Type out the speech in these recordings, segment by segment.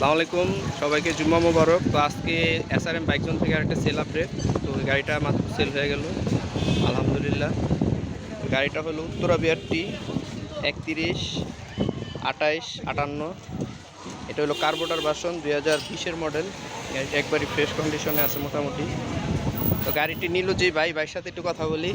আসসালামু আলাইকুম। সবাইকে জুম্মা মোবারক। তো আজকে এসআরএম বাইকজন থেকে একটা সেল আপডেট তো গাড়িটা মাত্র সেল হয়ে গেল। আলহামদুলিল্লাহ। গাড়িটা হলো উত্তরা বিআরটি একত্রিশ আটাইশ আটান্ন। এটা হলো কার্বোটার বাসন দুই হাজার বিশের মডেল গাড়িটা একবারই ফ্রেশ কন্ডিশনে আছে মোটামুটি। তো গাড়িটি নিল যে ভাই, ভাইয়ের সাথে একটু কথা বলি।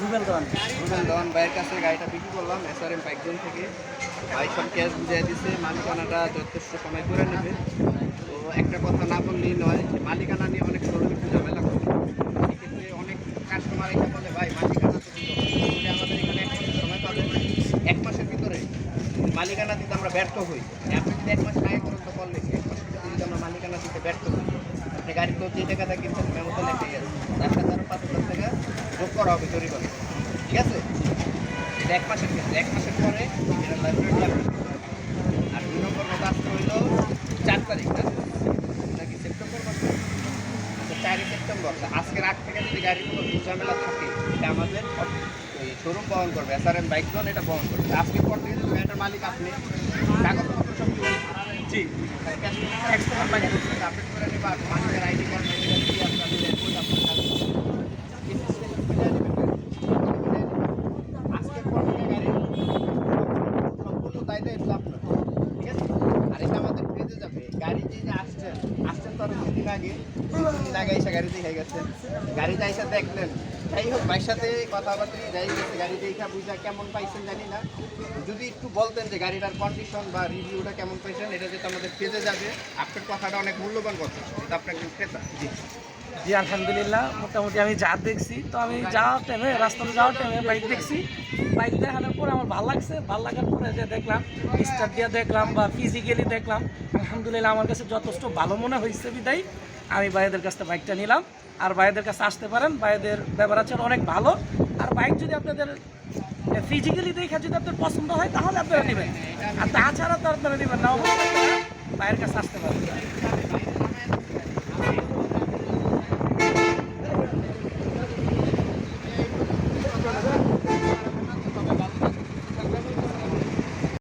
রুবেল দেওয়ান রুবেল দেওয়ান ভাইয়ের কাছে গাড়িটা বিক্রি করলাম এসআরএম বাইকজন থেকে। ভাই সব ক্যাশ বুঝিয়ে দিছে, মালিকানাটা যথেষ্ট সময় করে নেবে। তো একটা কথা না বললেই নয় যে মালিকানা নিয়ে অনেক একটু ঝামেলা করে সেক্ষেত্রে অনেক কাস্টমার এটা বলে, ভাই, মালিকানা তো আমাদের এখানে এক মাসের সময় পাবেন এক মাসের ভিতরে মালিকানা দিতে আমরা ব্যর্থ হই। আপনি যদি এক মাস আগে করেন তো করলে এক মাসের ভিতরে যদি আমরা মালিকানা দিতে ব্যর্থ হই, আপনি গাড়ি তো যে টাকাটা কিনছেন মেমো তো লেখে গেছে তার সাথে আরও পাঁচ হাজার যোগ করা হবে জরিমানা। ঠিক আছে? এক মাসের ক্ষেত্রে এক মাসের পরে এটা লাইব্রেরি আর দুই নম্বর আসতে হইল চার তারিখ নাকি সেপ্টেম্বর মাসে? আচ্ছা চারই সেপ্টেম্বর। আজকের আগ থেকে যদি গাড়ির কোনো ঝামেলা থাকে এটা আমাদের ওই শোরুম বহন করবে S R M bike zone এটা বহন করবে। আজকের পর থেকে যদি গাড়িটার মালিক আপনি কাগজপত্র সব জি। আপডেট করে নেবা মালিকের আইডি কার্ড দিয়ে আপনার আজকের পর থেকে গাড়ির সম্পূর্ণ দায়িত্ব আপনার ঠিক আছে আর এটা আমাদের পেজে যাবে গাড়ি যে আসছেন আসছেন তো দুদিন আগে এসে গাড়ি দেখে গেছেন গাড়িতে এসে দেখলেন। যাই হোক, ভাইয়ের সাথে কথাবার্তা যাই গেছে। বুঝা কেমন পাইছেন জানি না। যদি একটু বলতেন যে গাড়িটার কন্ডিশন বা রিভিউটা কেমন পাইছেন, এটা যেটা আমাদের পেজে যাবে, আপনার কথাটা অনেক মূল্যবান কথা। এটা আপনার ক্রেতা জি। জি, আলহামদুলিল্লাহ, মোটামুটি আমি যা দেখছি, তো আমি যাওয়ার টাইমে রাস্তাতে যাওয়ার টাইমে বাইক দেখছি। বাইক দেখানোর পরে আমার ভালো লাগছে, ভালো লাগার পরে যে দেখলাম স্টার্ট দিয়ে দেখলাম বা ফিজিক্যালি দেখলাম, আলহামদুলিল্লাহ আমার কাছে যথেষ্ট ভালো মনে হয়েছে বিদায়। আমি ভাইদের কাছ থেকে বাইকটা নিলাম, আর ভাইদের কাছে আসতে পারেন, ভাইদের ব্যবহার আচরণ অনেক ভালো। আর বাইক যদি আপনাদের ফিজিক্যালি দেখে যদি আপনার পছন্দ হয়, তাহলে আপনারা নেবেন। আর তাছাড়া তো আপনারা নেবেন না ভাইয়ের কাছে আসতে পারেন।